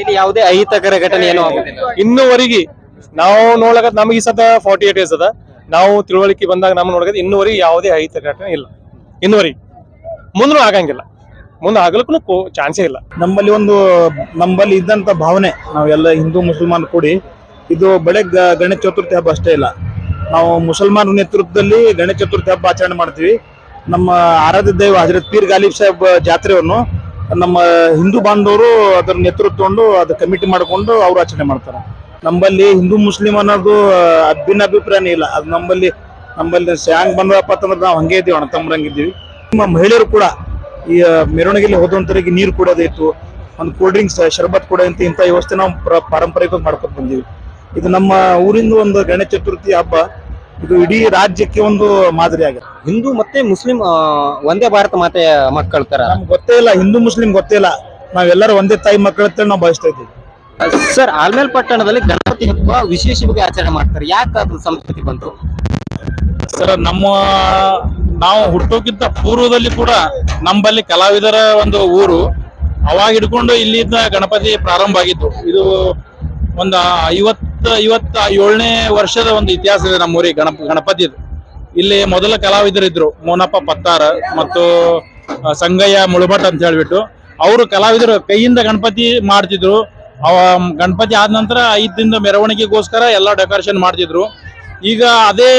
ಇಲ್ಲಿ ಯಾವುದೇ ಅಹಿತಕರ ಘಟನೆ ಏನೂ ಆಗುದಿಲ್ಲ. ಇನ್ನುವರೆಗೆ ನಾವು ನೋಡಕ ನಮಗೆ ಈ ಸತ ಫಾರ್ಟಿ ಏಟ್ ಇಯರ್ಸ್ ಅದ. ನಾವು ತಿಳುವಳಿಕೆ ಬಂದಾಗ ನಮ್ ನೋಡಕ ಇನ್ನುವರೆಗೆ ಯಾವುದೇ ಅಹಿತ ಘಟನೆ ಇಲ್ಲ. ಇನ್ನುವರೆಗೆ. ಮುಂದೂ ಆಗಂಗಿಲ್ಲ. ಮುಂದೆ ಆಗಲಕ್ಕೂ ಚಾನ್ಸೇ ಇಲ್ಲ. ನಮ್ಮಲ್ಲಿ ಒಂದು, ನಮ್ಮಲ್ಲಿ ಇದ್ದಂತ ಭಾವನೆ ನಾವೆಲ್ಲ ಹಿಂದೂ ಮುಸಲ್ಮಾನ್ ಕೂಡಿ, ಇದು ಬೆಳೆ ಗಣೇಶ ಚತುರ್ಥಿ ಹಬ್ಬ ಅಷ್ಟೇ ಇಲ್ಲ. ನಾವು ಮುಸಲ್ಮಾನ್ ನೇತೃತ್ವದಲ್ಲಿ ಗಣೇಶ ಚತುರ್ಥಿ ಹಬ್ಬ ಆಚರಣೆ ಮಾಡ್ತೀವಿ. ನಮ್ಮ ಆರಾಧ್ಯ ದೈವ ಹಜರತ್ ಪೀರ್ ಗಾಲಿಬ್ ಸಾಹೇಬ್ ಜಾತ್ರೆಯನ್ನು ನಮ್ಮ ಹಿಂದೂ ಬಾಂಧವರು ಅದರ ನೇತೃತ್ವ ತಗೊಂಡು ಅದು ಕಮಿಟಿ ಮಾಡಿಕೊಂಡು ಅವರು ಆಚರಣೆ ಮಾಡ್ತಾರೆ. ನಮ್ಮಲ್ಲಿ ಹಿಂದೂ ಮುಸ್ಲಿಂ ಅನ್ನೋದು ಅಭಿನ್ನ ಭಿನ್ನಾಭಿಪ್ರಾಯನೇ ಇಲ್ಲ. ಅದು ನಮ್ಮಲ್ಲಿ ನಮ್ಮಲ್ಲಿ ಹ್ಯಾಂಗ್ ಬಂದಪ್ಪ ಅಂತಂದ್ರೆ ನಾವು ಹಂಗೆ ಇದ್ದೀವಿ ಅಣ್ಣ ತಮ್ಮರಂಗಿದ್ದೀವಿ ನಮ್ಮ ಮಹಿಳೆಯರು ಕೂಡ ಈ ಮೆರವಣಿಗೆಯಲ್ಲಿ ಹೋದಂತರಿಗೆ ನೀರು ಕೊಡೋದಾಯ್ತು ಒಂದು ಕೂಲ್ ಡ್ರಿಂಕ್ಸ್ ಶರ್ಬತ್ ಕೊಡೋಂತ ಇಂಥ ವ್ಯವಸ್ಥೆ ನಾವು ಪ್ರ- ಪಾರಂಪರಿಕವಾಗಿ ಮಾಡ್ಕೊತ ಬಂದೀವಿ. ಇದು ನಮ್ಮ ಊರಿಂದ ಒಂದು ಗಣೇಶ ಚತುರ್ಥಿ ಹಬ್ಬ. ಇದು ಇಡೀ ರಾಜ್ಯಕ್ಕೆ ಒಂದು ಮಾದರಿ ಆಗಿದೆ. ಹಿಂದೂ ಮತ್ತೆ ಮುಸ್ಲಿಂ ಒಂದೇ ಭಾರತ ಮಾತೆಯ ಮಕ್ಕಳ ತರ? ನಮ್ಗೆ ಗೊತ್ತೇ ಇಲ್ಲ ಹಿಂದೂ ಮುಸ್ಲಿಂ ಗೊತ್ತೇ ಇಲ್ಲ. ನಾವೆಲ್ಲರೂ ಒಂದೇ ತಾಯಿ ಮಕ್ಕಳ ಅಂತೇಳಿ ನಾವು ಭಾವಿಸ್ತಾ ಇದ್ದೀವಿ. ಸರ್ ಆಲ್ಮೇಲ್ ಪಟ್ಟಣದಲ್ಲಿ ಗಣಪತಿ ಹಬ್ಬ ವಿಶೇಷವಾಗಿ ಆಚರಣೆ ಮಾಡ್ತಾರೆ. ಯಾಕೆ ಅದು ಸಂಸ್ಕೃತಿ ಬಂತು? ಸರ್ ನಮ್ಮ ನಾವು ಹುಟ್ಟೋಕ್ಕಿಂತ ಪೂರ್ವದಲ್ಲಿ ಕೂಡ ನಮ್ಮಲ್ಲಿ ಕಲಾವಿದರ ಒಂದು ಊರು ಅವಾಗ ಹಿಡ್ಕೊಂಡು ಇಲ್ಲಿಂದ ಗಣಪತಿ ಪ್ರಾರಂಭ ಆಗಿದ್ದು ಇದು ಒಂದು ಐವತ್ತ ಐವತ್ತ ಏಳನೇ ವರ್ಷದ ಒಂದು ಇತಿಹಾಸ ಇದೆ ನಮ್ಮ ಊರಿಗೆ, ಗಣಪ ಗಣಪತಿದು ಇಲ್ಲಿ ಮೊದಲ ಕಲಾವಿದರಿದ್ರು, ಮೋನಪ್ಪ ಪತ್ತಾರ ಮತ್ತು ಸಂಗಯ್ಯ ಮುಳುಭಟ್ ಅಂತ ಹೇಳ್ಬಿಟ್ಟು. ಅವರು ಕಲಾವಿದರು, ಕೈಯಿಂದ ಗಣಪತಿ ಮಾಡ್ತಿದ್ರು. ಅವ, ಗಣಪತಿ ಆದ ನಂತರ ಐದು ಮೆರವಣಿಗೆಗೋಸ್ಕರ ಎಲ್ಲ ಡೆಕೋರೇಷನ್ ಮಾಡ್ತಿದ್ರು. ಈಗ ಅದೇ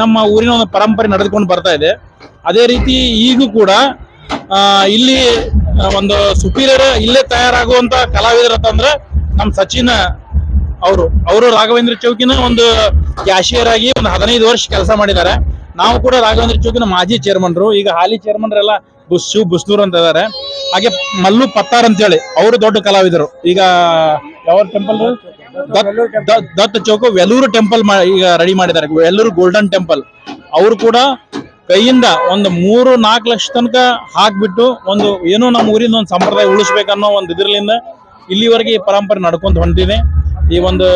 ನಮ್ಮ ಊರಿನ ಒಂದು ಪರಂಪರೆ ನಡೆದುಕೊಂಡು ಬರ್ತಾ ಇದೆ. ಅದೇ ರೀತಿ ಈಗೂ ಕೂಡ ಇಲ್ಲಿ ಒಂದು ಸುಪೀರಿಯರ್ ಇಲ್ಲೇ ತಯಾರಾಗುವಂತ ಕಲಾವಿದರ ಅಂತಂದ್ರೆ ನಮ್ಮ ಸಚಿನ್ ಅವರು ಅವರು ರಾಘವೇಂದ್ರ ಚೌಕಿನ ಒಂದು ಕ್ಯಾಶಿಯರ್ ಆಗಿ ಒಂದು ಹದಿನೈದು ವರ್ಷ ಕೆಲಸ ಮಾಡಿದ್ದಾರೆ. ನಾವು ಕೂಡ ರಾಘವೇಂದ್ರ ಚೌಕಿನ ಮಾಜಿ ಚೇರ್ಮನ್ರು ಈಗ ಹಾಲಿ ಚೇರ್ಮನ್ರೆಲ್ಲ ಬುಸ್ಸು, ಬುಸ್ನೂರ್ ಅಂತ ಇದ್ದಾರೆ ಹಾಗೆ ಮಲ್ಲು ಪತ್ತಾರ್ ಅಂತೇಳಿ, ಅವರು ದೊಡ್ಡ ಕಲಾವಿದರು. ಈಗ ಯಾವ ಟೆಂಪಲ್ ದತ್ತ ಚೌಕ, ವೆಲ್ಲೂರು ಟೆಂಪಲ್ ಈಗ ರೆಡಿ ಮಾಡಿದ್ದಾರೆ. ವೆಲ್ಲೂರು ಗೋಲ್ಡನ್ ಟೆಂಪಲ್ ಅವರು ಕೂಡ ಕೈಯಿಂದ ಒಂದು ಮೂರು, ನಾಲ್ಕು ಲಕ್ಷ ತನಕ ಹಾಕ್ಬಿಟ್ಟು ಒಂದು ಏನೋ ನಮ್ಮ ಊರಿಂದ ಒಂದು ಸಂಪ್ರದಾಯ ಉಳಿಸ್ಬೇಕನ್ನೋ ಒಂದು ಇದರಲ್ಲಿಂದ ಇಲ್ಲಿವರೆಗೆ ಈ ಪರಂಪರೆ ನಡ್ಕೊಂಡು ಹೊಂಟಿದೆ ಈ ಒಂದು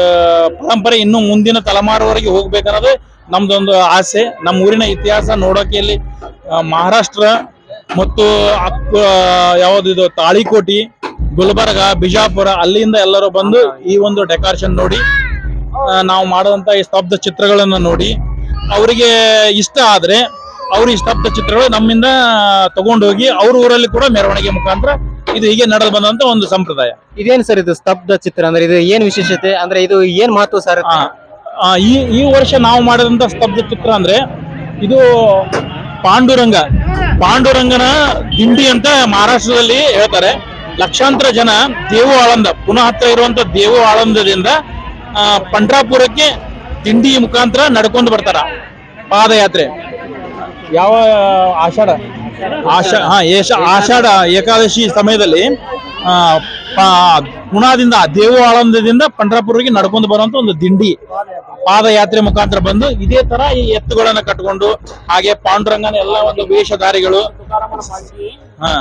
ಪರಂಪರೆ ಇನ್ನು ಮುಂದಿನ ತಲೆಮಾರುವರೆಗೆ ಹೋಗ್ಬೇಕನ್ನೋದು ನಮ್ದೊಂದು ಆಸೆ. ನಮ್ಮ ಊರಿನ ಇತಿಹಾಸ ನೋಡೋಕೆ ಇಲ್ಲಿ ಮಹಾರಾಷ್ಟ್ರ ಮತ್ತು ಯಾವುದಿದು ತಾಳಿಕೋಟಿ, ಗುಲ್ಬರ್ಗ, ಬಿಜಾಪುರ ಅಲ್ಲಿಂದ ಎಲ್ಲರೂ ಬಂದು ಈ ಒಂದು ಡೆಕೋರೇಷನ್ ನೋಡಿ ನಾವು ಮಾಡುವಂತ ಈ ಸ್ತಬ್ಧ ಚಿತ್ರಗಳನ್ನು ನೋಡಿ. ಅವರಿಗೆ ಇಷ್ಟ ಆದ್ರೆ ಅವ್ರ ಈ ಸ್ತಬ್ಧ ಚಿತ್ರಗಳು ನಮ್ಮಿಂದ ತಗೊಂಡೋಗಿ ಅವ್ರ ಊರಲ್ಲಿ ಕೂಡ ಮೆರವಣಿಗೆ ಮುಖಾಂತರ ಇದು ಹೀಗೆ ನಡೆದು ಬಂದಂತ ಒಂದು ಸಂಪ್ರದಾಯ. ಇದೇನ್ ಸರ್ ಇದು ಸ್ತಬ್ಧ ಚಿತ್ರ ಅಂದ್ರೆ ಇದು ಏನ್ ವಿಶೇಷತೆ? ಅಂದ್ರೆ ಇದು ಏನ್ ಮಹತ್ವ ಸರ್ ಆ, ಆ, ಈ ಈ ವರ್ಷ ನಾವು ಮಾಡಿದಂತ ಸ್ತಬ್ಧ ಚಿತ್ರ ಅಂದ್ರೆ ಇದು ಪಾಂಡುರಂಗ. ಪಾಂಡುರಂಗನ ದಿಂಡಿ ಅಂತ ಮಹಾರಾಷ್ಟ್ರದಲ್ಲಿ ಹೇಳ್ತಾರೆ. ಲಕ್ಷಾಂತರ ಜನ ದೇವು ಆಳಂದ ಪುನಃ ಹತ್ರ ಇರುವಂತ ದೇವು ಆಳಂದದಿಂದ ಆ, ಪಂಡ್ರಾಪುರಕ್ಕೆ ದಿಂಡಿ ಮುಖಾಂತರ ನಡ್ಕೊಂಡು ಬರ್ತಾರ ಪಾದಯಾತ್ರೆ. ಯಾವ ಆಷಾಢ? ಆಷಾ ಹಾ ಏಷ ಆಷಾಢ ಏಕಾದಶಿ ಸಮಯದಲ್ಲಿ ಪುಣಾದಿಂದ ದೇವು ಆಳಂದದಿಂದ ಪಂಡ್ರಾಪುರಿಗೆ ನಡ್ಕೊಂಡು ಬರುವಂತ ಒಂದು ದಿಂಡಿ ಪಾದಯಾತ್ರೆ ಮುಖಾಂತರ ಬಂದು ಇದೇ ತರ ಈ ಎತ್ತುಗಳನ್ನ ಕಟ್ಕೊಂಡು ಹಾಗೆ ಪಾಂಡುರಂಗನ ಎಲ್ಲ ಒಂದು ವೇಷಧಾರಿಗಳು. ಹಾ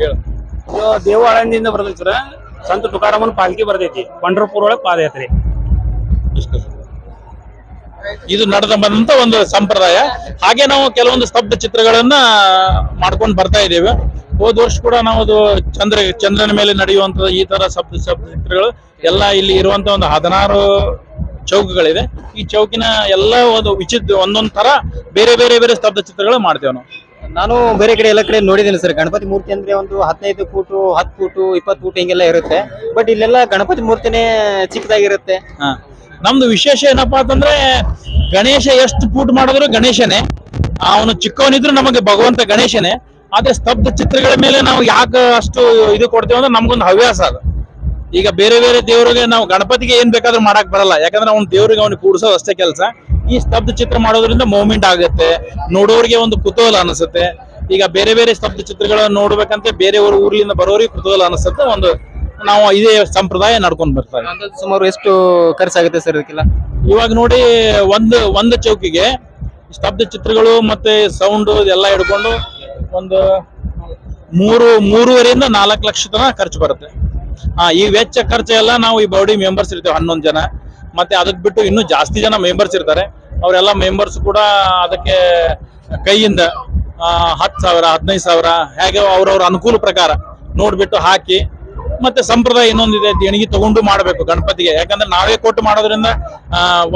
ಹೇಳು. ಬರ್ತೈತಿ ಸರ್. ಸಂತ ತುಕಾರಾಮನ್ ಪಾಲ್ಕಿ ಬರ್ತೈತಿ. ಪಂಡ್ರಪುರ ಒಳಗೆ ಪಾದಯಾತ್ರೆ ಇದು ನಡೆದ ಬಂದಂತ ಒಂದು ಸಂಪ್ರದಾಯ. ಹಾಗೆ ನಾವು ಕೆಲವೊಂದು ಸ್ತಬ್ಧ ಚಿತ್ರಗಳನ್ನ ಮಾಡ್ಕೊಂಡು ಬರ್ತಾ ಇದ್ದೇವೆ. ಹೋದ ವರ್ಷ ಕೂಡ ನಾವು ಅದು ಚಂದ್ರ ಚಂದ್ರನ ಮೇಲೆ ನಡೆಯುವಂತ ಈ ತರ ಸ್ತಬ್ಧ ಸ್ತಬ್ಧ ಚಿತ್ರಗಳು ಎಲ್ಲ ಇಲ್ಲಿ ಇರುವಂತ ಒಂದು ಹದಿನಾರು ಚೌಕಗಳಿದೆ. ಈ ಚೌಕಿನ ಎಲ್ಲ ಒಂದು ವಿಚಿತ್ರ ಒಂದೊಂದ್ ತರ ಬೇರೆ ಬೇರೆ ಬೇರೆ ಸ್ತಬ್ಧ ಚಿತ್ರಗಳು ಮಾಡ್ತೇವೆ ನಾವು. ನಾನು ಬೇರೆ ಕಡೆ ಎಲ್ಲ ಕಡೆ ನೋಡಿದ್ದೀನಿ ಸರ್. ಗಣಪತಿ ಮೂರ್ತಿ ಅಂದ್ರೆ ಒಂದು ಹದಿನೈದು ಫೂಟು ಹತ್ತು ಫೂಟು ಇಪ್ಪತ್ತು ಫೂಟ್ ಹಿಂಗೆಲ್ಲ ಇರುತ್ತೆ. ಬಟ್ ಇಲ್ಲೆಲ್ಲ ಗಣಪತಿ ಮೂರ್ತಿನೇ ಚಿಕ್ಕದಾಗಿರುತ್ತೆ. ಹಾ. ನಮ್ದು ವಿಶೇಷ ಏನಪ್ಪಾ ಅಂತಂದ್ರೆ, ಗಣೇಶ ಎಷ್ಟು ಪೂಟ್ ಮಾಡಿದ್ರು ಗಣೇಶನೇ. ಅವನು ಚಿಕ್ಕವನಿದ್ರು ನಮಗೆ ಭಗವಂತ ಗಣೇಶನೇ. ಆದ್ರೆ ಸ್ತಬ್ಧ ಚಿತ್ರಗಳ ಮೇಲೆ ನಾವು ಯಾಕೆ ಅಷ್ಟು ಇದು ಕೊಡ್ತೇವೆ ಅಂದ್ರೆ ನಮ್ಗೊಂದು ಹವ್ಯಾಸ ಅದು. ಈಗ ಬೇರೆ ಬೇರೆ ದೇವರಿಗೆ ನಾವು ಗಣಪತಿಗೆ ಏನ್ ಬೇಕಾದ್ರೂ ಮಾಡಕ್ ಬರಲ್ಲ. ಯಾಕಂದ್ರೆ ಅವ್ನ ದೇವ್ರಿಗೆ ಅವ್ನಿಗೆ ಕೂಡ್ಸೋದು ಅಷ್ಟೇ ಕೆಲಸ. ಈ ಸ್ತಬ್ಧ ಚಿತ್ರ ಮಾಡೋದ್ರಿಂದ ಮೂವ್ಮೆಂಟ್ ಆಗುತ್ತೆ. ನೋಡೋರಿಗೆ ಒಂದು ಕುತೂಹಲ ಅನಿಸುತ್ತೆ. ಈಗ ಬೇರೆ ಬೇರೆ ಸ್ತಬ್ಧ ಚಿತ್ರಗಳನ್ನ ನೋಡ್ಬೇಕಂತ, ಬೇರೆ ಊರ್- ಊರ್ಲಿಂದ ಬರೋರಿಗೆ ಕುತೂಹಲ ಅನಿಸುತ್ತೆ. ಒಂದು ನಾವು ಇದೇ ಸಂಪ್ರದಾಯ ನಡ್ಕೊಂಡು ಬರ್ತಾ ಇದ್ದೀವಿ. ಅಂದಾಜು ಸುಮಾರು ಎಷ್ಟು ಖರ್ಚಾಗುತ್ತೆ ಸರ್ ಇದಕ್ಕೆಲ್ಲ? ಇವಾಗ ನೋಡಿ ಒಂದು ಒಂದು ಚೌಕಿಗೆ ಸ್ತಬ್ಧ ಚಿತ್ರಗಳು ಮತ್ತೆ ಸೌಂಡ್ ಎಲ್ಲ ಹಿಡ್ಕೊಂಡು ಒಂದು ಮೂರು ಮೂರುವರೆಯಿಂದ ನಾಲ್ಕು ಲಕ್ಷ ತನ ಖರ್ಚು ಬರುತ್ತೆ. ಹಾ ಈ ವೆಚ್ಚ ಖರ್ಚು ಎಲ್ಲ ನಾವು ಈ ಬಾಡಿ ಮೆಂಬರ್ಸ್ ಇರ್ತೇವೆ ಹನ್ನೊಂದು ಜನ. ಮತ್ತೆ ಅದಕ್ಕೆ ಬಿಟ್ಟು ಇನ್ನೂ ಜಾಸ್ತಿ ಜನ ಮೆಂಬರ್ಸ್ ಇರ್ತಾರೆ. ಅವರೆಲ್ಲ ಮೆಂಬರ್ಸ್ ಕೂಡ ಅದಕ್ಕೆ ಕೈಯಿಂದ ಹತ್ತು ಸಾವಿರ ಹದಿನೈದು ಸಾವಿರ ಹೇಗೆ ಅವ್ರವ್ರ ಅನುಕೂಲ ಪ್ರಕಾರ ನೋಡ್ಬಿಟ್ಟು ಹಾಕಿ ಮತ್ತೆ ಸಂಪ್ರದಾಯ ಇನ್ನೊಂದಿದೆ ದೇಣಿಗೆ ತಗೊಂಡು ಮಾಡಬೇಕು ಗಣಪತಿಗೆ. ಯಾಕಂದ್ರೆ ನಾವೇ ಕೊಟ್ಟು ಮಾಡೋದ್ರಿಂದ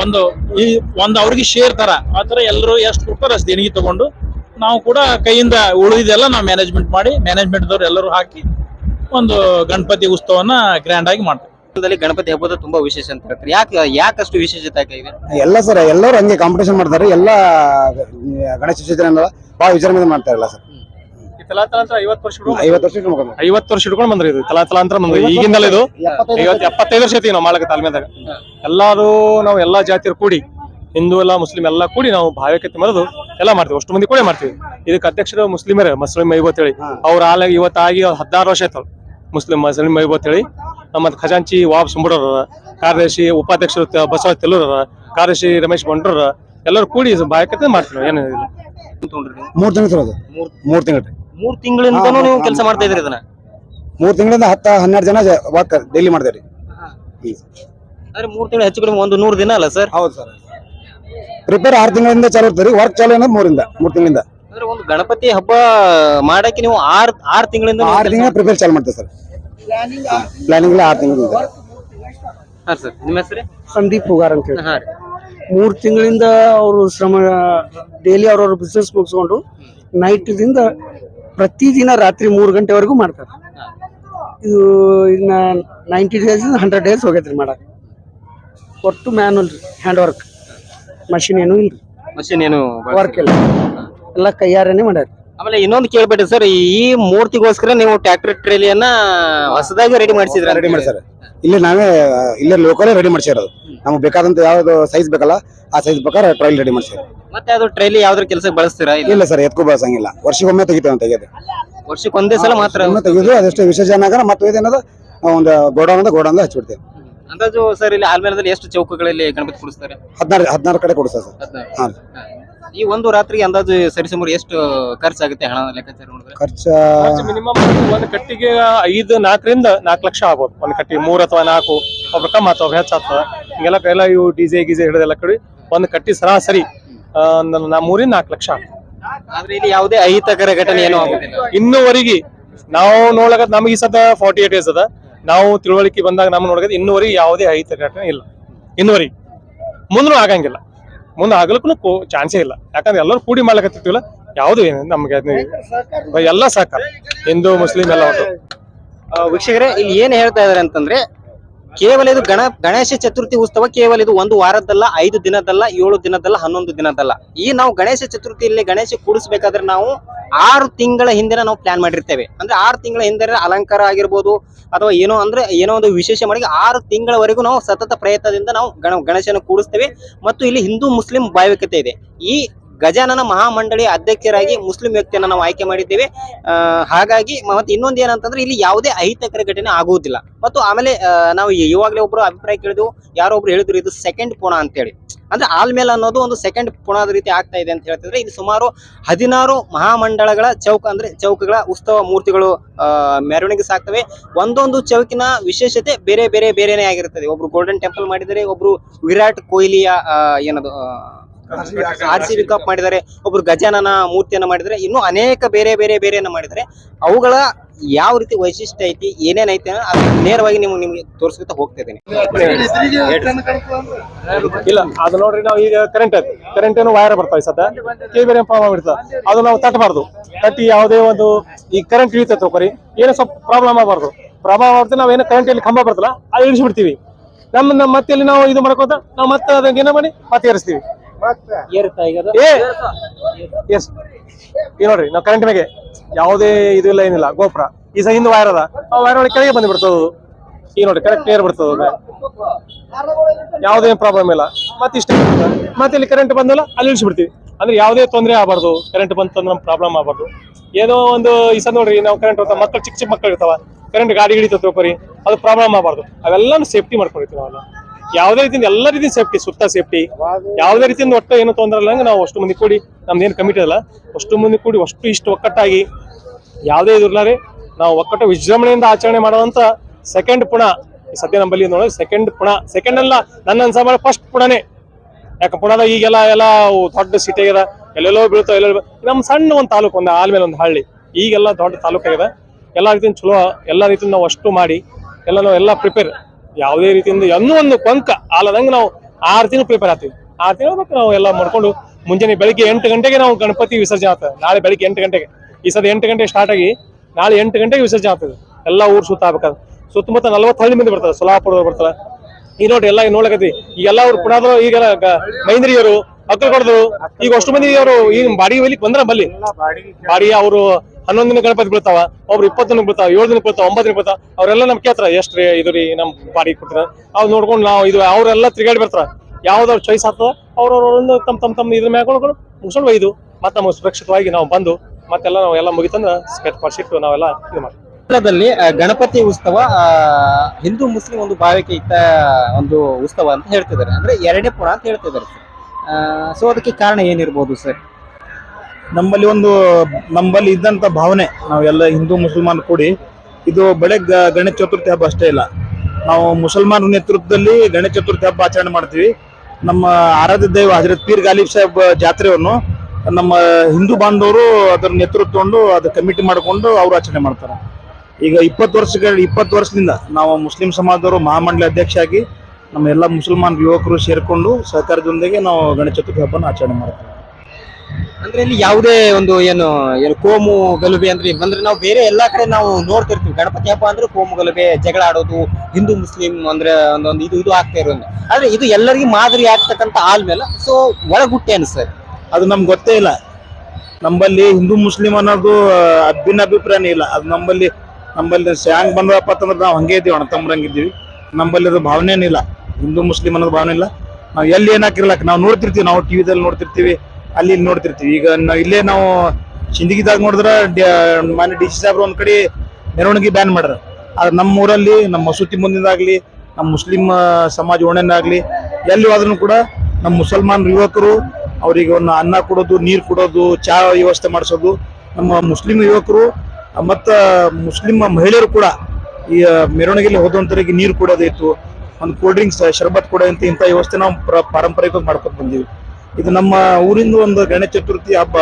ಒಂದು ಈ ಒಂದು ಅವ್ರಿಗೆ ಶೇರ್ ತರ ಆತರ ತರ ಎಲ್ಲರೂ ಎಷ್ಟು ಕೊಡ್ತಾರೆ ಅಷ್ಟು ದೇಣಿಗೆ ತಗೊಂಡು ನಾವು ಕೂಡ ಕೈಯಿಂದ ಉಳಿದಿದೆಲ್ಲ ನಾವು ಮ್ಯಾನೇಜ್ಮೆಂಟ್ ಮಾಡಿ ಮ್ಯಾನೇಜ್ಮೆಂಟ್ ದವ್ರು ಎಲ್ಲರೂ ಹಾಕಿ ಒಂದು ಗಣಪತಿ ಉತ್ಸವನ ಗ್ರ್ಯಾಂಡ್ ಆಗಿ ಮಾಡ್ತೀವಿ. ಗಣಪತಿ ಹಬ್ಬದ ತುಂಬಾ ವಿಶೇಷ ಅಂತ ಹೇಳ್ತಾರೆ. ಯಾಕೆ ಯಾಕಷ್ಟು ವಿಶೇಷತೆ ಇದೆ ಎಲ್ಲ ಸರ್ ಎಲ್ಲರೂ ಹಂಗೆ ಕಾಂಪಿಟೇಷನ್ ಮಾಡ್ತಾರೆ. ಎಲ್ಲ ಗಣೇಶ ವಿಸರ್ಜನೆ ಭಾಳ ವಿಜೃಂಭಣೆ ಮಾಡ್ತಾರಲ್ಲ ಸರ್. ಐವತ್ತು ವರ್ಷ ಹಿಡ್ಕೊಂಡು- ಐವತ್ತು ವರ್ಷ ಹಿಡ್ಕೊಂಡು ಬಂದ್ರಿ. ಇದು. ತಲಾ ತಲಾಂತರ ಬಂದ್ರಿ ಈಗಿಂದಲೇ ಇದು ಐವತ್ತು ಎಪ್ಪತ್ತೈದು ವರ್ಷ ಐತಿ ನಾವು ಮಾಡಕ್ಕೆ ತಾಳ್ಮೆದಾಗ. ಎಲ್ಲಾರು ನಾವು ಎಲ್ಲಾ ಜಾತಿಯರು ಕೂಡಿ ಹಿಂದೂ ಎಲ್ಲ ಮುಸ್ಲಿಂ ಎಲ್ಲ ಕೂಡಿ ನಾವು ಭಾವೈಕ್ಯತೆ ಮರೆದು ಎಲ್ಲ ಮಾಡ್ತೀವಿ. ಅಷ್ಟು ಮಂದಿ ಕೂಡ ಮಾಡ್ತೀವಿ. ಇದಕ್ಕೆ ಅಧ್ಯಕ್ಷರು ಮುಸ್ಲಿಮರೇ ಮುಸ್ಲಿಂ ಐವತ್ತು ಅಂತೇಳಿ ಅವ್ರ ಆಲ ಇವತ್ತಾಗಿ ಹದಿನಾರು ವರ್ಷ ಆಯ್ತು. ಮುಸ್ಲಿಂ ಮುಸ್ಲಿಂ ಐವತ್ತು ಅಂತೇಳಿ ನಮ್ಮ ಖಜಾಂಚಿ ವಾಬ್ ಸುಂಬಡೋರ ಕಾರ್ಯದರ್ಶಿ ಉಪಾಧ್ಯಕ್ಷರು ಬಸವ ತೆಲ್ಲೂರರ ಕಾರ್ಯದರ್ಶಿ ರಮೇಶ್ ಬಂಡ್ರ ಎಲ್ಲರೂ ಕೂಡಿ ಭಾವೈಕ್ಯತೆ ಮಾಡ್ತೀವಿ. ಏನಿಲ್ಲ. ಮೂರ್ ತಿಂಗಳು ಮೂರ್ ತಿಂಗಳು. ಮೂರ್ ತಿಂಗಳಿಂದನೂ ನೀವು ಕೆಲಸ ಮಾಡ್ತಾ ಇದ್ರಿ ಇದನ್ನ ಮೂರ್ ತಿಂಗಳಿಂದ ಹತ್ತ ಹನ್ನೆರಡು ಜನ ವರ್ಕ್ ಡೈಲಿ ಮಾಡ್ತೇವ್ರಿ. ಅಂದ್ರೆ ಮೂರ್ ತಿಂಗಳು ಹೆಚ್ಚು ಕಡಿಮೆ ಒಂದು ನೂರು ದಿನ ಅಲ್ಲ ಸರ್? ಹೌದು ಸರ್. ಪ್ರಿಪೇರ್ ಆರು ತಿಂಗಳಿಂದ ಚಾಲು ಇರ್ತೀರಿ ವರ್ಕ್ ಚಾಲು ಅನ್ನೋದು ಮೂರಿಂದ ಮೂರ್ ತಿಂಗಳಿಂದ. ಅಂದ್ರೆ ಒಂದು ಗಣಪತಿ ಹಬ್ಬ ಮಾಡಕ್ಕೆ ನೀವು ಆರ್ ಆರು ತಿಂಗಳಿಂದ ಆರು ತಿಂಗಳ ಪ್ರಿಪೇರ್ ಚಾಲು ಮಾಡ್ತೇವೆ ಸರ್. ಪ್ಲಾನಿಂಗ್ ಆರು ತಿಂಗಳಿಂದ. ಹಾ ಸರ್ ನಿಮ್ಮ ಹೆಸರು? ಸಂದೀಪ್ ಪುಗಾರ್ ಅಂತ ಹೇಳಿ. ಹಾ ರೀ. ಮೂರ್ ತಿಂಗಳಿಂದ ಅವರು ಶ್ರಮ ಡೈಲಿ ಅವ್ರವ್ರ ಬಿಸ್ನೆಸ್ ಮುಗಿಸ್ಕೊಂಡು ನೈಟ್ದಿಂದ ಪ್ರತಿದಿನ ರಾತ್ರಿ ಮೂರು ಗಂಟೆವರೆಗೂ ಮಾಡ್ತಾರೆ. ಇದು ಇನ್ನ ನೈಂಟಿ ಡೇಸ್ ಹಂಡ್ರೆಡ್ ಡೇಸ್ ಹೋಗೈತ್ರಿ ಮಾಡಕ್ಕೆ. ಒಟ್ಟು ಮ್ಯಾನುವಲ್ ರೀ ಹ್ಯಾಂಡ್ ವರ್ಕ್ ಮಷಿನ್ ಏನು ಇಲ್ರಿ. ಮಷಿನ್ ಏನು ವರ್ಕ್ ಇಲ್ಲ. ಎಲ್ಲ ಕೈಯಾರೇನೆ ಮಾಡ್ಯಾರ. ಆಮೇಲೆ ಇನ್ನೊಂದು ಕೇಳ್ಬೇಡಿ ಸರ್ ಈ ಮೂರ್ತಿಗೋಸ್ಕರ ನೀವು ಟ್ರ್ಯಾಕ್ಟರ್ ಟ್ರೇಲಿಯನ್ನ ಹೊಸದಾಗಿ ರೆಡಿ ಮಾಡಿಸಿದ್ರ ರೆಡಿ ಮಾಡಿ ಸರ್ ಇಲ್ಲಿ ನಾವೇ ಇಲ್ಲೇ ಲೋಕಲೇ ರೆಡಿ ಮಾಡಿಸಿರೋದು. ನಮ್ಗೆ ಬೇಕಾದಂತ ಯಾವ್ದು ಸೈಜ್ ಬೇಕಲ್ಲ ಆ ಸೈಜ್ ಪ್ರಕಾರ ಟ್ರೈಲ್ ರೆಡಿ ಮಾಡಿಸಿರೋದು. ಮತ್ತೆ ಅದು ಟ್ರೈಲಿ ಯಾವ್ದ್ರ ಕೆಲಸಕ್ಕೆ ಬಳಸ್ತೀರಾ ಇಲ್ಲ? ಇಲ್ಲ ಸರ್ ಎತ್ಕೊ ಬಳಸಂಗಿಲ್ಲ. ವರ್ಷಕ್ಕೊಮ್ಮೆ ತೆಗಿತೇವೆ ತೆಗೆದು ವರ್ಷಕ್ಕೆ ಒಂದೇ ಸಲ ಮಾತ್ರ ಒಮ್ಮೆ ತೆಗೆದು ಅದೆಷ್ಟು ವಿಸರ್ಜನೆ ಆಗಾರ ಮತ್ತೆ ಇದೇನದು ಒಂದು ಗೋಡೌನ್ ಗೋಡೌನ್ ಹಚ್ಚಿಬಿಡ್ತೇವೆ. ಅಂದಾಜು ಸರ್ ಇಲ್ಲಿ ಆಲ್ಮೇಲದಲ್ಲಿ ಎಷ್ಟು ಚೌಕಗಳಲ್ಲಿ ಗಣಪತಿ ಕೊಡಿಸ್ತಾರೆ? ಹದಿನಾರು ಹದಿನಾರು ಕಡೆ ಕೊಡಿಸ್ತಾರೆ ಸರ್. ಹಾ. ಈ ಒಂದು ರಾತ್ರಿಗೆ ಅಂದಾಜು ಸರಿಸುಮಾರು ಎಷ್ಟು ಖರ್ಚಾಗುತ್ತೆ ಹಣ ಲೆಕ್ಕಾಚಾರ ನೋಡಿದ್ರೆ? ಖರ್ಚ ಮಿನಿಮಮ್ ಒಂದು ಕಟ್ಟಿಗೆ ಐದು ನಾಲ್ಕರಿಂದ ನಾಲ್ಕು ಲಕ್ಷ ಆಗ್ಬೋದು. ಒಂದು ಕಟ್ಟಿ ಮೂರು ಅಥವಾ ನಾಲ್ಕು ಒಬ್ರು ಕಮ್ಮ ಅಥವಾ ಒಬ್ರು ಹೆಚ್ಚ ಆಗ್ತದ. ಹಿಂಗೆಲ್ಲ ಎಲ್ಲ ಇವು ಡಿಜೆ ಗಿಜೆ ಹಿಡಿದೆಲ್ಲ ಕಡಿ ಒಂದು ಕಟ್ಟಿ ಸರಾಸರಿ ನಾ- ಮೂರಿಂದ ನಾಲ್ಕು ಲಕ್ಷ ಆಗ್ತದೆ. ಆದ್ರೆ ಇಲ್ಲಿ ಯಾವುದೇ ಅಹಿತಕರ ಘಟನೆ ಏನೂ ಆಗುದಿಲ್ಲ. ಇನ್ನೂವರೆಗೆ ನಾವು ನೋಡಕ ನಮಗೆ ಈ ಸದ ಫಾರ್ಟಿ ಏಟ್ ಇಯರ್ಸ್ ಅದ. ನಾವು ತಿಳುವಳಿಕೆ ಬಂದಾಗ ನಮ್ಮ ನೋಡಕ ಇನ್ನೂವರೆಗೆ ಯಾವುದೇ ಅಹಿತಕರ ಘಟನೆ ಇಲ್ಲ. ಇನ್ನೂವರೆಗೆ. ಮುಂದೂ ಆಗಂಗಿಲ್ಲ. ಮುಂದೆ ಆಗ್ಲಕ್ಕೂ ಚಾನ್ಸೇ ಇಲ್ಲ. ಯಾಕಂದ್ರೆ ಎಲ್ಲರೂ ಕೂಡಿ ಮಾಡ್ಲಕತ್ತಿರ್ತೀವಲ್ಲ ಯಾವುದು ಏನು ನಮ್ಗೆ ಎಲ್ಲ ಸಹಕಾರ. ಹಿಂದೂ ಮುಸ್ಲಿಂ ಎಲ್ಲ ಆ, ವೀಕ್ಷಕರೇ ಇಲ್ಲಿ ಏನ್ ಹೇಳ್ತಾ ಇದಾರೆ ಅಂತಂದ್ರೆ ಕೇವಲ ಇದು ಗಣ ಗಣೇಶ ಚತುರ್ಥಿ ಉತ್ಸವ ಕೇವಲ ಇದು ಒಂದು ವಾರದಲ್ಲ ಐದು ದಿನದಲ್ಲ ಏಳು ದಿನದಲ್ಲ ಹನ್ನೊಂದು ದಿನದಲ್ಲ ಈ ನಾವು ಗಣೇಶ ಚತುರ್ಥಿಯಲ್ಲಿ ಗಣೇಶ ಕೂಡಿಸ್ಬೇಕಾದ್ರೆ ನಾವು ಆರು ತಿಂಗಳ ಹಿಂದಿನ ನಾವು ಪ್ಲಾನ್ ಮಾಡಿರ್ತೇವೆ. ಅಂದ್ರೆ ಆರು ತಿಂಗಳ ಹಿಂದೆ ಅಲಂಕಾರ ಆಗಿರ್ಬೋದು ಅಥವಾ ಏನೋ ಅಂದ್ರೆ ಏನೋ ಒಂದು ವಿಶೇಷ ಮಾಡಿ ಆರು ತಿಂಗಳವರೆಗೂ ನಾವು ಸತತ ಪ್ರಯತ್ನದಿಂದ ನಾವು ಗಣ ಗಣೇಶನ ಕೂಡಿಸ್ತೇವೆ. ಮತ್ತು ಇಲ್ಲಿ ಹಿಂದೂ, ಮುಸ್ಲಿಂ ಭಾವಿಕತೆ ಇದೆ. ಈ ಗಜಾನನ ಮಹಾಮಂಡಳಿಯ ಅಧ್ಯಕ್ಷರಾಗಿ ಮುಸ್ಲಿಂ ವ್ಯಕ್ತಿಯನ್ನು ನಾವು ಆಯ್ಕೆ ಮಾಡಿದ್ದೇವೆ. ಹಾಗಾಗಿ ಮತ್ತೆ ಇನ್ನೊಂದು ಏನಂತಂದ್ರೆ ಇಲ್ಲಿ ಯಾವುದೇ ಅಹಿತಕರ ಘಟನೆ ಆಗುವುದಿಲ್ಲ. ಮತ್ತು ಆಮೇಲೆ ನಾವು ಇವಾಗಲೇ ಒಬ್ರು ಅಭಿಪ್ರಾಯ ಕೇಳಿದ್ವು, ಯಾರೋ ಒಬ್ರು ಹೇಳಿದ್ರು ಇದು ಸೆಕೆಂಡ್ ಪುಣ ಅಂತೇಳಿ. ಅಂದ್ರೆ ಆಲ್ಮೇಲ್ ಅನ್ನೋದು ಒಂದು ಸೆಕೆಂಡ್ ಪುಣದ ರೀತಿ ಆಗ್ತಾ ಇದೆ ಅಂತ ಹೇಳ್ತಿದ್ರೆ ಇದು ಸುಮಾರು ಹದಿನಾರು ಮಹಾಮಂಡಳಗಳ ಚೌಕ ಅಂದ್ರೆ ಚೌಕಗಳ ಉತ್ಸವ ಮೂರ್ತಿಗಳು ಮೆರವಣಿಗೆ ಸಾಕ್ತವೆ. ಒಂದೊಂದು ಚೌಕಿನ ವಿಶೇಷತೆ ಬೇರೆ ಬೇರೆ ಬೇರೆನೇ ಆಗಿರ್ತದೆ. ಒಬ್ರು ಗೋಲ್ಡನ್ ಟೆಂಪಲ್ ಮಾಡಿದರೆ ಒಬ್ರು ವಿರಾಟ್ ಕೊಹ್ಲಿಯ ಏನದು ಆರ್ ಸಿ ಬಿ ಕಪ್ ಮಾಡಿದ್ದಾರೆ ಒಬ್ರು ಗಜಾನನ ಮೂರ್ತಿಯನ್ನ ಮಾಡಿದರೆ ಇನ್ನು ಅನೇಕ ಬೇರೆ ಬೇರೆ ಬೇರೆಯನ್ನ ಮಾಡಿದರೆ ಅವುಗಳ ಯಾವ ರೀತಿ ವೈಶಿಷ್ಟ್ಯ ಐತಿ ಏನೇನ್ ಐತಿ ಅನ್ನೋದು ಅದನ್ನ ನೇರವಾಗಿ ನೀವು ನಿಮ್ಗೆ ತೋರಿಸ್ಕೊತಾ ಹೋಗ್ತಾ ಇದ್ದೀನಿ. ಇಲ್ಲ ಅದು ನೋಡ್ರಿ ನಾವು ಈಗ ಕರೆಂಟ್ ಐತಿ. ಕರೆಂಟ್ ಏನು ವೈರ್ ಬರ್ತಾವ್ ಸತ್ತ ಕೇ ಬೇರೆ ಪ್ರಾಬ್ಲಮ್ ಆಗಿರ್ತದೆ ಅದು ನಾವು ತಟ್ಟಬಾರ್ದು. ತಟ್ಟಿ ಯಾವುದೇ ಒಂದು ಈ ಕರೆಂಟ್ ಇಳಿತೈತೆ ತಗೋರಿ. ಏನೋ ಸ್ವಲ್ಪ ಪ್ರಾಬ್ಲಮ್ ಆಗಬಾರ್ದು. ಪ್ರಾಬ್ಲಮ್ ಆಗ್ತದೆ ನಾವು ಏನೋ ಕರೆಂಟ್ ಇಲ್ಲಿ ಕಂಬ ಬರ್ತಲ್ಲ ಅದು ಇಳಿಸ್ಬಿಡ್ತೀವಿ. ನಮ್ಮ ನಮ್ಮ ಮತ್ತೆ ಇಲ್ಲಿ ನಾವು ಇದು ಮಾಡ್ಕೊತ ನಾವು ಮತ್ತೆ ಅದನ್ನ ಏನೋ ಮಾಡಿ ಮತ್ತೆ ಏರಿಸ್ತೀವಿ. ಏರುತ್ತಾ ಈಗ ಅದು? ಏ ಎಸ್. ಈಗ ನೋಡ್ರಿ ನಾವು ಕರೆಂಟ್ ಮೇಲೆ ಯಾವುದೇ ಇದು ಇಲ್ಲ ಏನಿಲ್ಲ ಗೋಪುರ. ಈ ಸಹ ಹಿಂದೆ ವೈರ್ ಅದ. ಆ ವೈರ್ ಒಳಗೆ ಕೆಳಗೆ ಬಂದು ಬಿಡ್ತದ ಅದು. ಈ ನೋಡಿ ಕರೆಕ್ಟ್ ಕ್ಲಿಯರ್ ಬಿಡ್ತದ ಅದು. ಯಾವುದೇ ಪ್ರಾಬ್ಲಮ್ ಇಲ್ಲ. ಮತ್ತೆ ಇಷ್ಟ. ಮತ್ತೆ ಇಲ್ಲಿ ಕರೆಂಟ್ ಬಂದಲ್ಲ ಅಲ್ಲಿ ಇಳಿಸ್ಬಿಡ್ತೀವಿ. ಅಂದ್ರೆ ಯಾವುದೇ ತೊಂದರೆ ಆಗಬಾರ್ದು. ಕರೆಂಟ್ ಬಂತು ಅಂದ್ರೆ ನಮ್ಗೆ ಪ್ರಾಬ್ಲಮ್ ಆಗಬಾರ್ದು. ಏನೋ ಒಂದು ಈ ಸಹ ನೋಡ್ರಿ ನಾವು ಕರೆಂಟ್ ಹೋಗ್ತಾವ ಮಕ್ಕಳು ಚಿಕ್ಕ ಚಿಕ್ಕ ಮಕ್ಕಳು ಇರ್ತಾವ. ಕರೆಂಟ್ ಗಾಡಿ ಹಿಡಿತದೆ ತಿಳ್ಕೊರಿ ಅದು ಪ್ರಾಬ್ಲಮ್ ಆಗಬಾರ್ದು. ಅವೆಲ್ಲಾನು ಸೇಫ್ಟಿ ಮಾಡ್ಕೊಂಡಿರ್ತೀವಿ ನಾವೆಲ್ಲ. ಯಾವುದೇ ರೀತಿಯಿಂದ ಎಲ್ಲ ರೀತಿ ಸೇಫ್ಟಿ, ಸುತ್ತ ಸೇಫ್ಟಿ. ಯಾವುದೇ ರೀತಿಯಿಂದ ಒಟ್ಟು ಏನು ತೊಂದರೆ ಇಲ್ಲ. ನಾವು ಅಷ್ಟು ಮಂದಿ ಕೂಡಿ, ನಮ್ದು ಏನು ಕಮಿಟಿ ಅಲ್ಲ ಅಷ್ಟು ಮಂದಿ ಕೂಡಿ, ಅಷ್ಟು ಇಷ್ಟು ಒಕ್ಕಟ್ಟಾಗಿ ಯಾವುದೇ ಇದಿರ್ಲಾರೆ ನಾವು ಒಕ್ಕಟ್ಟು ವಿಜೃಂಭಣೆಯಿಂದ ಆಚರಣೆ ಮಾಡುವಂತ ಸೆಕೆಂಡ್ ಪುಣ. ಸದ್ಯ ನಂಬಲ್ಲಿ ನೋಡಿ ಸೆಕೆಂಡ್ ಪುಣ. ಸೆಕೆಂಡ್ ಅಲ್ಲ, ನನ್ನ ಅನ್ಸ ಫಸ್ಟ್ ಪುಣನೇ. ಯಾಕೆ ಪುಣದಾಗ ಈಗೆಲ್ಲ, ಎಲ್ಲ ದೊಡ್ಡ ಸಿಟಿ ಆಗ್ಯದ, ಎಲ್ಲೆಲ್ಲೋ ಬೀಳ್ತಾವ, ಎಲ್ಲೆಲ್ಲ ನಮ್ಮ ಸಣ್ಣ ಒಂದು ತಾಲೂಕು ಒಂದು ಆಲ್ಮೇಲೆ ಒಂದು ಹಳ್ಳಿ. ಈಗೆಲ್ಲ ದೊಡ್ಡ ತಾಲೂಕು ಎಲ್ಲ ರೀತಿಯಿಂದ ಚಲೋ, ಎಲ್ಲ ರೀತಿಯಿಂದ ನಾವು ಅಷ್ಟು ಮಾಡಿ, ಎಲ್ಲ ನಾವು ಎಲ್ಲ ಪ್ರಿಪೇರ್ ಯಾವುದೇ ರೀತಿಯಿಂದ ಇನ್ನೂ ಒಂದು ಕೊಂಕ ಆಲದಂಗೆ ನಾವು ಆರು ತಿಂಗಳು ಪ್ರಿಪೇರ್ ಆಗ್ತೀವಿ. ಆರು ತಿಂಗಳು ನಾವು ಎಲ್ಲ ಮಾಡ್ಕೊಂಡು ಮುಂಜಾನೆ ಬೆಳಿಗ್ಗೆ ಎಂಟು ಗಂಟೆಗೆ ನಾವು ಗಣಪತಿ ವಿಸರ್ಜನೆ ಆಗ್ತದೆ. ನಾಳೆ ಬೆಳಿಗ್ಗೆ ಎಂಟು ಗಂಟೆಗೆ. ಈ ಸದ ಎಂಟು ಗಂಟೆಗೆ ಸ್ಟಾರ್ಟ್ ಆಗಿ ನಾಳೆ ಎಂಟು ಗಂಟೆಗೆ ವಿಸರ್ಜನೆ ಆಗ್ತದೆ. ಎಲ್ಲ ಊರು ಸುತ್ತ ಆಗ್ಬೇಕಾದ್ರೆ. ಸುತ್ತಮುತ್ತ ನಲ್ವತ್ತು ಹಳ್ಳಿ ಮಂದಿ ಬರ್ತಾರೆ. ಸೊಲಾಪುರ ಬರ್ತಾರೆ. ಈಗ ನೋಡಿ ಎಲ್ಲ ನೋಡ್ಲಕತ್ತಿ ಈಗೆಲ್ಲ ಅವ್ರು ಪುಣಾದ್ರು ಈಗ ಮೈಂದ್ರಿಯರು ಅಕ್ಕಲ್ಕೊಡ್ದು ಈಗ ಅಷ್ಟು ಮಂದಿ ಅವರು ಈಗ ಬಾಡಿಗೆ ಒಯ್ಲಿಕ್ಕೆ ಬಂದ್ರ ಬಲ್ಲಿ ಬಾಡಿಗೆ ಅವರು ಹನ್ನೊಂದು ದಿನ ಗಣಪತಿ ಬೀಳ್ತಾವ, ಒಬ್ರು ಇಪ್ಪತ್ತು ದಿನ ಬೀಳ್ತಾವ ಏಳು ದಿನ ಬೀಳ್ತಾವ ಒಂಬತ್ತು ದಿನ ಬೀಳ್ತಾವ, ಅವರೆಲ್ಲ ನಮ್ ಕೇಳ್ತಾರ ಎಷ್ಟು ರೀ ಇದು ರೀ ನಮ್ ಬಾಡಿಗೆ ಕೊಡ್ತಾರ? ಅವ್ ನೋಡ್ಕೊಂಡು ನಾವು ಇದು ಅವರೆಲ್ಲ ತಿರುಗಾಡಿ ಬರ್ತಾರ. ಯಾವ್ದವ್ರ ಚಾಯ್ಸ್ ಆಗ್ತದ ಅವ್ರವ್ರೊಂದು ತಮ್ಮ ತಮ್ಮ ತಮ್ಮ ಇದ್ರ ಮ್ಯಾಗ ಮುಗಿಸ್ಕೊಂಡು ಒಯ್ದು, ಮತ್ತೆ ನಮಗೆ ಸುರಕ್ಷಿತವಾಗಿ ನಾವು ಬಂದು, ಮತ್ತೆಲ್ಲ ನಾವು ಎಲ್ಲ ಮುಗಿತಂದ್ರೆ ಸ್ಪೆಟ್ ಪರ್ಸಿಟ್ಟು ನಾವೆಲ್ಲ ಇದು ಮಾಡ್ತೀವಿ. ಗಣಪತಿ ಉತ್ಸವ ಹಿಂದೂ ಮುಸ್ಲಿಂ ಒಂದು ಭಾವಿಕೆ ಇತ್ತ ಒಂದು ಉತ್ಸವ ಅಂತ ಹೇಳ್ತಿದ್ದಾರೆ. ಅಂದ್ರೆ ಎರಡೇ ಪುರ ಅಂತ ಹೇಳ್ತಿದ್ದಾರೆ. ಸೊ ಅದಕ್ಕೆ ಕಾರಣ ಏನಿರ್ಬೋದು ಸರ್? ನಮ್ಮಲ್ಲಿ ಒಂದು, ನಮ್ಮಲ್ಲಿ ಇದ್ದಂತ ಭಾವನೆ ನಾವೆಲ್ಲ ಹಿಂದೂ ಮುಸಲ್ಮಾನ್ ಕೂಡಿ, ಇದು ಬೆಳೆ ಗಣೇಶ ಚತುರ್ಥಿ ಹಬ್ಬ ಅಷ್ಟೇ ಇಲ್ಲ. ನಾವು ಮುಸಲ್ಮಾನ ನೇತೃತ್ವದಲ್ಲಿ ಗಣೇಶ ಚತುರ್ಥಿ ಹಬ್ಬ ಆಚರಣೆ ಮಾಡ್ತೀವಿ. ನಮ್ಮ ಆರಾಧ್ಯ ದೈವ ಹಜರತ್ ಪೀರ್ ಗಾಲಿಬ್ ಸಾಹೇಬ್ ಜಾತ್ರೆಯನ್ನು ನಮ್ಮ ಹಿಂದೂ ಬಾಂಧವರು ಅದರ ನೇತೃತ್ವಕೊಂಡು ಅದು ಕಮಿಟಿ ಮಾಡಿಕೊಂಡು ಅವರು ಆಚರಣೆ ಮಾಡ್ತಾರೆ. ಈಗ ಇಪ್ಪತ್ತು ವರ್ಷಗಳ, ಇಪ್ಪತ್ತು ವರ್ಷದಿಂದ ನಾವು ಮುಸ್ಲಿಂ ಸಮಾಜದವರು ಮಹಾಮಂಡಲ ಅಧ್ಯಕ್ಷ ಆಗಿ ನಮ್ಮ ಎಲ್ಲ ಮುಸಲ್ಮಾನ್ ಯುವಕರು ಸೇರಿಕೊಂಡು ಸಹಕಾರದೊಂದಿಗೆ ನಾವು ಗಣೇಶ ಚತುರ್ಥಿ ಹಬ್ಬನ ಆಚರಣೆ ಮಾಡ್ತೀವಿ. ಅಂದ್ರೆ ಇಲ್ಲಿ ಯಾವುದೇ ಒಂದು ಏನು ಏನು ಕೋಮು ಗಲಭೆ ಅಂದ್ರೆ ಅಂದ್ರೆ ನಾವು ಬೇರೆ ಎಲ್ಲಾ ಕಡೆ ನಾವು ನೋಡ್ತಿರ್ತೀವಿ. ಗಣಪತಿ ಹಬ್ಬ ಅಂದ್ರೆ ಕೋಮು ಗಲಭೆ ಜಗಳ ಆಡೋದು, ಹಿಂದೂ, ಮುಸ್ಲಿಂ ಅಂದ್ರೆ ಒಂದೊಂದು ಇದು ಇದು ಆಗ್ತಾ ಇರೋದು ಆದ್ರೆ ಇದು ಎಲ್ಲರಿಗೂ ಮಾದರಿ ಆಗ್ತಕ್ಕಂತ ಆದ್ಮೇಲೆ ಸೊ ಒಳಗುಟ್ಟೆ ಅನ್ಸರ್ ಅದು ನಮ್ಗೆ ಗೊತ್ತೇ ಇಲ್ಲ. ನಮ್ಮಲ್ಲಿ ಹಿಂದೂ, ಮುಸ್ಲಿಂ ಅನ್ನೋದು ಅಭಿನ್ನ ಭಿನ್ನ ಅಭಿಪ್ರಾಯನೇ ಇಲ್ಲ. ಅದು ನಮ್ಮಲ್ಲಿ ನಮ್ಮಲ್ಲಿ ಹ್ಯಾಂಗ್ ಬಂದಪ್ಪ ಅಂತಂದ್ರೆ ನಾವು ಹಂಗೆ ಇದ್ದೀವಿ ಅಣ್ಣ ತಮ್ಮರಂಗಿದ್ದೀವಿ. ನಮ್ಮಲ್ಲಿ ಅದು ಭಾವನೆ ಇಲ್ಲ. ಹಿಂದೂ, ಮುಸ್ಲಿಂ ಅನ್ನೋದು ಭಾವನೆ ಇಲ್ಲ. ನಾವು ಎಲ್ಲಿ ಏನಾಕಿರ್ಲಕ್ಕ ನಾವು ನೋಡ್ತಿರ್ತೀವಿ, ನಾವು ಟಿವಿದಲ್ಲಿ ನೋಡ್ತಿರ್ತೀವಿ. ಅಲ್ಲಿ ಇಲ್ಲಿ ನೋಡ್ತಿರ್ತೀವಿ. ಈಗ ಇಲ್ಲೇ ನಾವು ಸಿಂದಗಿದಾಗ ನೋಡಿದ್ರೆ ಮಾನ್ಯ ಡಿ ಸಿ ಸಾಹೇಬ್ರು ಒಂದ್ ಕಡೆ ಮೆರವಣಿಗೆ ಬ್ಯಾನ್ ಮಾಡ್ರ ಆದ್ರೆ ನಮ್ಮ ಊರಲ್ಲಿ ನಮ್ಮ ಮಸೂತಿ ಮುಂದಿನಾಗ್ಲಿ ನಮ್ಮ ಮುಸ್ಲಿಂ ಸಮಾಜ ಓಣೆನಾಗ್ಲಿ ಎಲ್ಲಿ ಹೋದ್ರೂ ಕೂಡ ನಮ್ಮ ಮುಸಲ್ಮಾನ್ ಯುವಕರು ಅವರಿಗೆ ಒಂದು ಅನ್ನ ಕೊಡೋದು ನೀರು ಕೊಡೋದು ಚಾ ವ್ಯವಸ್ಥೆ ಮಾಡಿಸೋದು ನಮ್ಮ ಮುಸ್ಲಿಂ ಯುವಕರು ಆ, ಮತ್ತ ಮುಸ್ಲಿಂ ಮಹಿಳೆಯರು ಕೂಡ ಈ ಮೆರವಣಿಗೆಯಲ್ಲಿ ಹೋದಂತರಿಗೆ ನೀರು ಕೊಡೋದಾಯ್ತು ಒಂದು ಕೂಲ್ ಡ್ರಿಂಕ್ಸ್ ಶರ್ಬತ್ ಕೊಡೋಂತ ಇಂಥ ವ್ಯವಸ್ಥೆ ನಾವು ಪ್ರ- ಪಾರಂಪರಿಕವಾಗಿ ಮಾಡ್ಕೊಂಡು ಬಂದೀವಿ. ಇದು ನಮ್ಮ ಊರಿಂದ ಒಂದು ಗಣೇಶ ಚತುರ್ಥಿ ಹಬ್ಬ.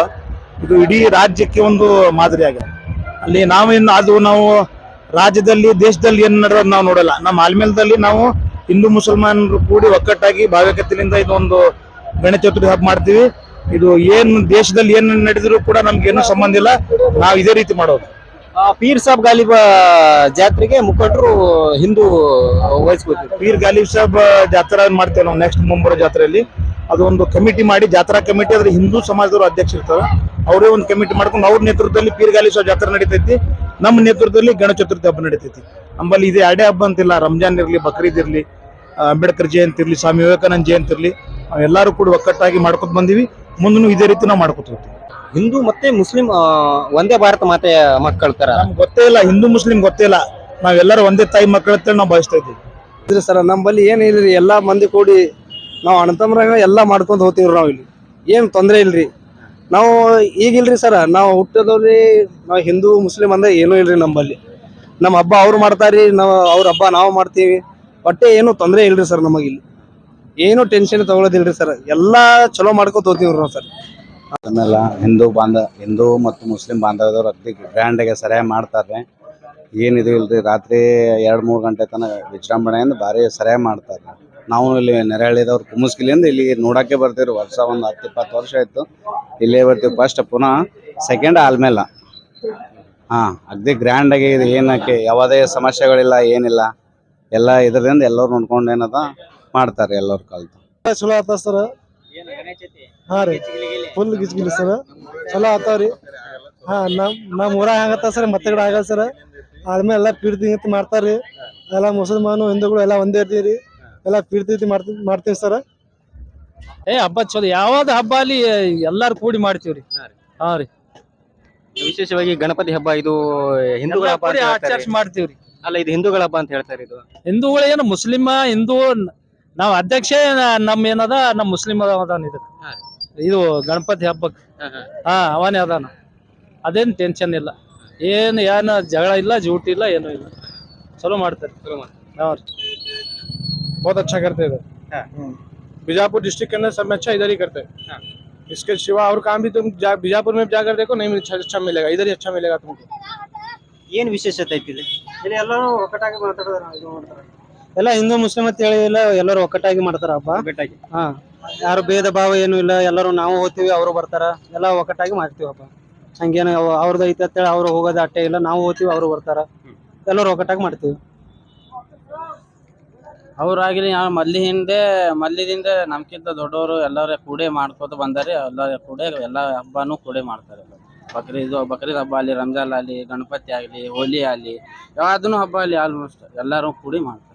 ಇದು ಇಡೀ ರಾಜ್ಯಕ್ಕೆ ಒಂದು ಮಾದರಿ ಆಗಿದೆ. ಅಲ್ಲಿ ನಾವೇನು ಅದು ನಾವು ರಾಜ್ಯದಲ್ಲಿ ದೇಶದಲ್ಲಿ ಏನ್ ನಡೆದ ನಾವು ನೋಡಲ್ಲ. ನಮ್ಮ ಆಲ್ಮೇಲದಲ್ಲಿ ನಾವು ಹಿಂದೂ ಮುಸಲ್ಮಾನರು ಕೂಡಿ ಒಕ್ಕಟ್ಟಾಗಿ ಭಾವ್ಯಕತೆಯಿಂದ ಇದೊಂದು ಗಣೇಶ ಚತುರ್ಥಿ ಹಬ್ಬ ಮಾಡ್ತೀವಿ. ಇದು ಏನ್ ದೇಶದಲ್ಲಿ ಏನ್ ನಡೆದ್ರು ಕೂಡ ನಮ್ಗೆ ಏನು ಸಂಬಂಧ ಇಲ್ಲ. ನಾವು ಇದೇ ರೀತಿ ಮಾಡೋದು. ಪೀರ್ ಸಾಬ್ ಗಾಲಿಬ ಜಾತ್ರೆಗೆ ಮುಖಂಡರು ಹಿಂದೂ ವಹಿಸ್ಬೇಕು. ಪೀರ್ ಗಾಲಿಬ್ ಸಾಬ್ ಜಾತ್ರೆ ಮಾಡ್ತೇವೆ ನಾವು ನೆಕ್ಸ್ಟ್ ಮುಂಬರೋ ಜಾತ್ರೆಯಲ್ಲಿ. ಅದು ಒಂದು ಕಮಿಟಿ ಮಾಡಿ ಜಾತ್ರಾ ಕಮಿಟಿ ಅದ್ರ ಹಿಂದೂ ಸಮಾಜದವರು ಅಧ್ಯಕ್ಷ ಇರ್ತಾರೆ. ಅವರೇ ಒಂದು ಕಮಿಟಿ ಮಾಡ್ಕೊಂಡು ಅವ್ರ ನೇತೃತ್ವದಲ್ಲಿ ಪೀರ್ಗಾಲಿಸೋ ಜಾತ್ರೆ ನಡೀತೈತಿ. ನಮ್ಮ ನೇತೃತ್ವದಲ್ಲಿ ಗಣೇಶ ಚತುರ್ಥಿ ಹಬ್ಬ ನಡೀತೈತಿ. ನಮ್ಮಲ್ಲಿ ಇದೇ ಎರಡೇ ಹಬ್ಬ ಅಂತಿಲ್ಲ ರಂಜಾನ್ ಇರಲಿ ಬಕ್ರೀದ್ ಇರಲಿ ಅಂಬೇಡ್ಕರ್ ಜಯಂತಿ ಇರಲಿ ಸ್ವಾಮಿ ವಿವೇಕಾನಂದ ಜಯಂತಿ ಇರಲಿ ಎಲ್ಲರೂ ಕೂಡ ಒಕ್ಕಟ್ಟಾಗಿ ಮಾಡ್ಕೊತ ಬಂದೀವಿ. ಮುಂದೂ ಇದೇ ರೀತಿ ನಾವು ಮಾಡ್ಕೊತ ಹೋಗ್ತೀವಿ. ಹಿಂದೂ ಮತ್ತೆ ಮುಸ್ಲಿಂ ಒಂದೇ ಭಾರತ ಮಾತೆಯ ಮಕ್ಕಳ ತರ? ನಮ್ಗೆ ಗೊತ್ತೇ ಇಲ್ಲ ಹಿಂದೂ ಮುಸ್ಲಿಂ ಗೊತ್ತೇ ಇಲ್ಲ. ನಾವೆಲ್ಲರೂ ಒಂದೇ ತಾಯಿ ಮಕ್ಕಳ ಅಂತೇಳಿ ನಾವು ಭಾವಿಸ್ತಾ ಇದ್ದೀವಿ. ಇದ್ರಿ ಸರ್ ನಮ್ಮಲ್ಲಿ ರೀ ಎಲ್ಲಾ ಮಂದಿ ಕೂಡಿ ನಾವು ಅಣ್ಣತಮ್ಮರಾಗ ಎಲ್ಲ ಮಾಡ್ಕೊಂಡು ಹೋಗ್ತೀವ್ರಿ ನಾವು ಇಲ್ಲಿ. ಏನು ತೊಂದ್ರೆ ಇಲ್ರಿ. ನಾವು ಈಗಿಲ್ರಿ ಸರ್. ನಾವು ಹುಟ್ಟದವ್ರಿ, ನಾವು ಹಿಂದೂ, ಮುಸ್ಲಿಂ ಅಂದ್ರೆ ಏನೂ ಇಲ್ರಿ ನಮ್ಮಲ್ಲಿ. ನಮ್ಮ ಹಬ್ಬ ಅವ್ರು ಮಾಡ್ತಾರ್ರಿ, ನಾವು ಅವ್ರ ಹಬ್ಬ ನಾವು ಮಾಡ್ತೀವಿ. ಒಟ್ಟೆ ಏನು ತೊಂದ್ರೆ ಇಲ್ರಿ ಸರ್ ನಮಗಿಲ್ಲಿ ಏನು ಟೆನ್ಷನ್ ತಗೊಳ್ಳೋದಿಲ್ರಿ ಸರ್. ಎಲ್ಲ ಚಲೋ ಮಾಡ್ಕೊತ ಹೋಗ್ತೀವ್ರಿ ನಾವು ಸರ್. ಅದನ್ನೆಲ್ಲ ಹಿಂದೂ ಬಾಂಧ, ಹಿಂದೂ ಮತ್ತು ಮುಸ್ಲಿಂ ಬಾಂಧವ್ಯದವ್ರು ಅತಿ ಗ್ರ್ಯಾಂಡಾಗೆ ಸರಿಯಾಗಿ ಮಾಡ್ತಾರೆ ಏನಿದು ಇಲ್ರಿ, ರಾತ್ರಿ ಎರಡು ಮೂರು ಗಂಟೆ ತನಕ ವಿಜೃಂಭಣೆಯಿಂದ ಭಾರಿ ಸರಿಯಾಗಿ ಮಾಡ್ತಾರೆ ನಾವು ಇಲ್ಲಿ ನೆರೆಹಳ್ಳಿದವ್ರು ಕುಮಸ್ಕಿಲಿಂದ ಇಲ್ಲಿ ನೋಡಕ್ಕೆ ಬರ್ತೀವಿ ವರ್ಷ ಒಂದು ಹತ್ತು, ಇಪ್ಪತ್ತು ವರ್ಷ ಆಯ್ತು. ಇಲ್ಲೇ ಬರ್ತೀವಿ ಫಸ್ಟ್ ಪುನಃ ಸೆಕೆಂಡ್ ಆಲ್ಮೇಲ ಹಾಂ, ಅಗ್ದಿ ಗ್ರ್ಯಾಂಡಾಗಿ ಇದು ಏನಕ್ಕೆ, ಯಾವುದೇ ಸಮಸ್ಯೆಗಳಿಲ್ಲ, ಏನಿಲ್ಲ. ಎಲ್ಲ ಇದರಿಂದ ಎಲ್ಲರೂ ನೋಡ್ಕೊಂಡು ಏನದ ಮಾಡ್ತಾರೆ ಎಲ್ಲರೂ ಕಲ್ತು. ಚಲೋ ಆತ ಸರ್. ಹಾ ರೀ. ಫುಲ್ ಗಿಜ್ಗಿಲಿ ಸರ್. ಚಲೋ ಆತಾವ್ರಿ ಹಾ, ನಮ್ ನಮ್ ಊರಾಗ ಆಗತ್ತ ಸರ್, ಮತ್ತೆ ಕಡೆ ಆಗಲ್ಲ ಸರ್. ಆದ್ಮೇಲೆ ಎಲ್ಲ ಪೀಡ್ತಿ ಮಾಡ್ತಾರೆ ಎಲ್ಲ ಮುಸಲ್ಮಾನು, ಹಿಂದೂಗಳು ಎಲ್ಲ ಒಂದೇ ಇರ್ತೀವಿ ಎಲ್ಲ ಪ್ರೀತಿ ಮಾಡ್ತೀವಿ ಮಾಡ್ತೀವಿ ಸರ್. ಏ ಹಬ್ಬ ಚಲೋ ಯಾವ್ದು ಹಬ್ಬ ಅಲ್ಲಿ ಎಲ್ಲಾರು ಕೂಡಿ ಮಾಡ್ತೀವ್ರಿ ಹಾ ರೀ. ವಿಶೇಷವಾಗಿ ಗಣಪತಿ ಹಬ್ಬ ಇದು ಹಿಂದೂಗಳ ಹಬ್ಬ ಅಂತ ಹೇಳ್ತಾರೆ. ಆಚರಿಸಿ ಮಾಡ್ತೀವ್ರಿ ಅಲ್ಲ ಇದು ಹಿಂದೂಗಳ ಹಬ್ಬ ಅಂತ ಹೇಳ್ತಾರೆ ಇದು. ಹಿಂದೂಗಳು ಏನು ಮುಸ್ಲಿಮ ಹಿಂದೂ ನಾವ್ ಅಧ್ಯಕ್ಷ ನಮ್ ಏನದ ನಮ್ ಮುಸ್ಲಿಂ ಅದಾನ ಇದಕ್. ಹಾ. ಇದು ಗಣಪತಿ ಹಬ್ಬಕ್. ಹಾ ಅವನೇ ಅದಾನ. ಅದೇನ್ ಟೆನ್ಷನ್ ಇಲ್ಲ. ಏನ್ ಏನ ಜಗಳ ಇಲ್ಲ ಜೂಟ್ ಇಲ್ಲ ಏನು ಇಲ್ಲ. ಚಲೋ ಮಾಡ್ತಾರೆ. ಹಾ ರೀ. बहुत अच्छा करते हैं इधर हाँ। हम्म। बीजापुर डिस्ट्रिक्ट के अंदर सब में अच्छा इधर ही करते हैं हाँ। इसके सिवा और काम भी तुम जा, बीजापुर में जाकर देखो नहीं अच्छा अच्छा मिलेगा इधर ही अच्छा मिलेगा तुमको ಏನ್ ವಿಶೇಷತೆ ಐತಿ ಇಲ್ಲಿ ಇಲ್ಲಿ ಎಲ್ಲರೂ ಒಕ್ಕಟ್ಟಾಗಿ ಮಾತಾಡೋದು ಇದು ಮಾಡ್ತಾರೆ ಎಲ್ಲ ಹಿಂದೂ ಮುಸ್ಲಿಂ ಅಂತ ಹೇಳಿ ಇಲ್ಲ ಎಲ್ಲರೂ ಒಕ್ಕಟ್ಟಾಗಿ ಮಾಡ್ತಾರ ಹಬ್ಬ ಒಗ್ಗಟ್ಟಾಗಿ ಹಾ ಯಾರು ಭೇದ ಭಾವ ಏನು ಇಲ್ಲ ಎಲ್ಲರೂ ನಾವು ಹೋಗ್ತೀವಿ ಅವರು ಬರ್ತಾರ ಎಲ್ಲ ಒಕ್ಕಟ್ಟಾಗಿ ಮಾಡ್ತೀವಿ ಹಬ್ಬ ಹಂಗೇನು ಅವ- ಅವ್ರದ್ದು ಐತೆ ಅಂತೇಳಿ ಅವ್ರು ಹೋಗೋದು ಅಟ್ಟೆ ಇಲ್ಲ ನಾವು ಹೋಗ್ತೀವಿ ಅವರು ಬರ್ತಾರ ಎಲ್ಲರೂ ಒಕ್ಕಟ್ಟಾಗಿ ಮಾಡ್ತೀವಿ ಅವ್ರಾಗ್ಲಿ ನಾವು ಮಲ್ಲಿ ಹಿಂದೆ ನಮ್ಕಿಂತ ದೊಡ್ಡವರು ಎಲ್ಲರೂ ಕೂಡೆ ಮಾಡ್ಕೋತ ಬಂದಾರೆ. ಎಲ್ಲರ ಕೂಡೆ, ಎಲ್ಲ ಹಬ್ಬನೂ ಕೂಡೆ ಮಾಡ್ತಾರೆ. ಬಕ್ರೀದ್ ಬಕ್ರೀದ್ ಹಬ್ಬ ಆಗಲಿ, ರಂಜಾನ್ ಆಗಲಿ, ಗಣಪತಿ ಆಗಲಿ, ಹೋಲಿ ಆಗಲಿ, ಯಾವ್ದನ್ನು ಹಬ್ಬ ಆಗಲಿ ಆಲ್ಮೋಸ್ಟ್ ಎಲ್ಲರೂ ಕೂಡಿ ಮಾಡ್ತಾರೆ.